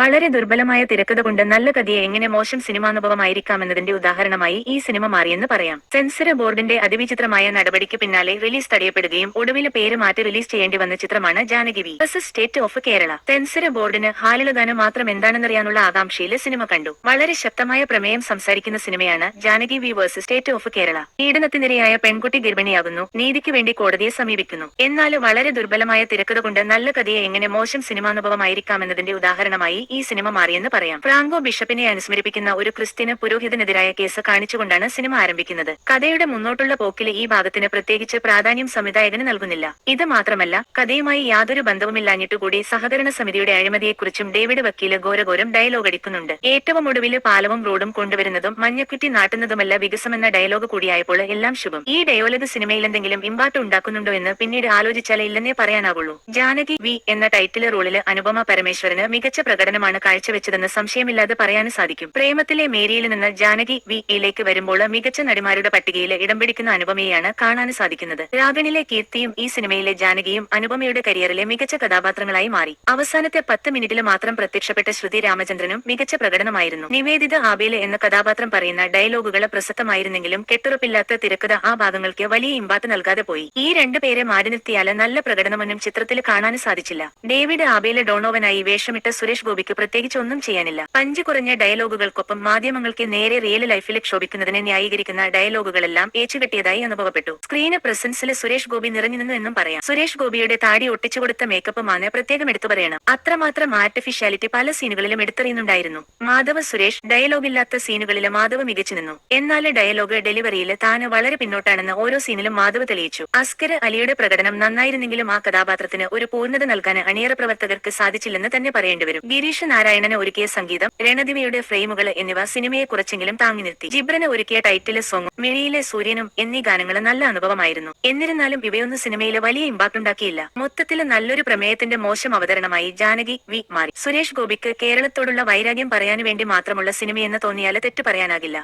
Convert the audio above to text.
വളരെ ദുർബലമായ തിരക്കഥ കൊണ്ട് നല്ല കഥയെ എങ്ങനെ മോശം സിനിമാനുഭവമായിരിക്കാമെന്നതിന്റെ ഉദാഹരണമായി ഈ സിനിമ മാറിയെന്ന് പറയാം. സെൻസർ ബോർഡിന്റെ അതിവിചിത്രമായ നടപടിക്ക് പിന്നാലെ റിലീസ് തടയപ്പെടുകയും ഒടുവിൽ പേര് മാറ്റി റിലീസ് ചെയ്യേണ്ടി വന്ന ചിത്രമാണ് Janaki V. Versus state of Kerala censor ബോർഡിന് ഹാലിളുഗാനം മാത്രം എന്താണെന്നറിയാനുള്ള ആകാംക്ഷയിൽ സിനിമ കണ്ടു. വളരെ ശക്തമായ പ്രമേയം സംസാരിക്കുന്ന സിനിമയാണ് Janaki V versus state of Kerala പീഡനത്തിനിരയായ പെൺകുട്ടി ഗർഭിണിയാകുന്നു. നീതിക്ക് വേണ്ടി കോടതിയെ സമീപിക്കുന്നു. എന്നാൽ വളരെ ദുർബലമായ തിരക്കഥ കൊണ്ട് നല്ല കഥയെ എങ്ങനെ മോശം സിനിമാനുഭവമായിരിക്കാമെന്നതിന്റെ ഉദാഹരണമായി ഈ സിനിമ മാറിയെന്ന് പറയാം. ഫ്രാങ്കോ ബിഷപ്പിനെ അനുസ്മരിപ്പിക്കുന്ന ഒരു ക്രിസ്ത്യന് പുരോഹിതനെതിരായ കേസ് കാണിച്ചുകൊണ്ടാണ് സിനിമ ആരംഭിക്കുന്നത്. കഥയുടെ മുന്നോട്ടുള്ള പോക്കിൽ ഈ ഭാഗത്തിന് പ്രത്യേകിച്ച് പ്രാധാന്യം സംവിധായകന് നൽകുന്നില്ല. ഇത് മാത്രമല്ല കഥയുമായി യാതൊരു ബന്ധവുമില്ലാഞ്ഞിട്ടുകൂടി സഹകരണ സമിതിയുടെ അഴിമതിയെക്കുറിച്ചും ഡേവിഡ് വക്കീൽ ഘോരഘോരം ഡയലോഗ് അടിക്കുന്നുണ്ട്. ഏറ്റവും ഒടുവിൽ പാലവും റോഡും കൊണ്ടുവരുന്നതും മഞ്ഞക്കുറ്റി നാട്ടുന്നതുമല്ല വികസമെന്ന ഡയലോഗ് കൂടിയായപ്പോൾ എല്ലാം ശുഭം. ഈ ഡയോലഗ് സിനിമയിൽ എന്തെങ്കിലും ഇമ്പാക്ട് ഉണ്ടാക്കുന്നുണ്ടോ എന്ന് പിന്നീട് ആലോചിച്ചാലേ ഇല്ലെന്നേ പറയാനാവുള്ളൂ. ജാനകി വി എന്ന ടൈറ്റിൽ റോളിൽ അനുപമ പരമേശ്വരന് മികച്ച പ്രകടനമാണ് കാഴ്ചവെച്ചതെന്ന് സംശയമില്ലാതെ പറയാനും സാധിക്കും. പ്രേമത്തിലെ മേരിയിൽ നിന്ന് ജാനകി വി. യിലേക്ക് വരുമ്പോൾ മികച്ച നടിമാരുടെ പട്ടികയിൽ ഇടം പിടിക്കുന്ന അനുപമയെയാണ് കാണാൻ സാധിക്കുന്നത്. രാഗണിലെ കീർത്തിയും ഈ സിനിമയിലെ ജാനകിയും അനുപമയുടെ കരിയറിലെ മികച്ച കഥാപാത്രങ്ങളായി മാറി. അവസാനത്തെ പത്ത് മിനിറ്റിൽ മാത്രം പ്രത്യക്ഷപ്പെട്ട ശ്രുതി രാമചന്ദ്രനും മികച്ച പ്രകടനമായിരുന്നു. നിവേദിത ആബേൽ എന്ന കഥാപാത്രം പറയുന്ന ഡയലോഗുകൾ പ്രസക്തമായിരുന്നെങ്കിലും കെട്ടുറപ്പില്ലാത്ത തിരക്കഥ ആ ഭാഗങ്ങൾക്ക് വലിയ ഇമ്പാക്ട് നൽകാതെ പോയി. ഈ രണ്ടു പേരെ മാറി നിർത്തിയാൽ നല്ല പ്രകടനമൊന്നും ചിത്രത്തിൽ കാണാൻ സാധിച്ചില്ല. ഡേവിഡ് ആബേൽ ഡോണോവനായി വേഷമിട്ട സുരേഷ് ഗോപിക്ക് പ്രത്യേകിച്ച് ഒന്നും ചെയ്യാനില്ല. പഞ്ച് കുറഞ്ഞ ഡയലോഗുകൾക്കൊപ്പം മാധ്യമങ്ങൾക്ക് നേരെ റിയൽ ലൈഫിൽ ക്ഷോഭിക്കുന്നതിനെ ന്യായീകരിക്കുന്ന ഡയലോഗുകളെല്ലാം ഏച്ചുകെട്ടിയതായി അനുഭവപ്പെട്ടു. സ്ക്രീന് പ്രസൻസിൽ സുരേഷ് ഗോപി നിറഞ്ഞു നിന്നു എന്നും പറയാം. സുരേഷ് ഗോപിയുടെ താടി ഒട്ടിച്ചു കൊടുത്ത മേക്കപ്പുമാണ് പ്രത്യേകം എടുത്തു പറയണം. അത്രമാത്രം ആർട്ടിഫിഷ്യാലിറ്റി പല സീനുകളിലും എടുത്തെറിയുന്നുണ്ടായിരുന്നു. മാധവ സുരേഷ് ഡയലോഗില്ലാത്ത സീനുകളിൽ മാധവ് മികച്ചു നിന്നു. എന്നാൽ ഡയലോഗ് ഡെലിവറിയിൽ താന് വളരെ പിന്നോട്ടാണെന്ന് ഓരോ സീനിലും മാധവ് തെളിയിച്ചു. അസ്കർ അലിയുടെ പ്രകടനം നന്നായിരുന്നെങ്കിലും ആ കഥാപാത്രത്തിന് ഒരു പൂർണത നൽകാൻ അണിയറ പ്രവർത്തകർക്ക് സാധിച്ചില്ലെന്ന് തന്നെ പറയേണ്ടി വരും. ഗിരീഷ് നാരായണന് ഒരുക്കിയ സംഗീതം രണദിവയുടെ ഫ്രെയിമുകൾ എന്നിവ സിനിമയെ കുറച്ചെങ്കിലും താങ്ങി നിർത്തി. ജിബ്രന് ഒരുക്കിയ ടൈറ്റിലെ സോങ്ങും മിഴിയിലെ സൂര്യനും എന്നീ ഗാനങ്ങൾ നല്ല അനുഭവമായിരുന്നു. എന്നിരുന്നാലും ഇവയൊന്നും സിനിമയിൽ വലിയ ഇമ്പാക്ട് ഉണ്ടാക്കിയില്ല. മൊത്തത്തിൽ നല്ലൊരു പ്രമേയത്തിന്റെ മോശം അവതരണമായി ജാനകി വി മാറി. സുരേഷ് ഗോപിക്ക് കേരളത്തോടുള്ള വൈരാഗ്യം പറയാൻ വേണ്ടി മാത്രമുള്ള സിനിമയെന്ന് തോന്നിയാൽ തെറ്റു പറയാനാകില്ല.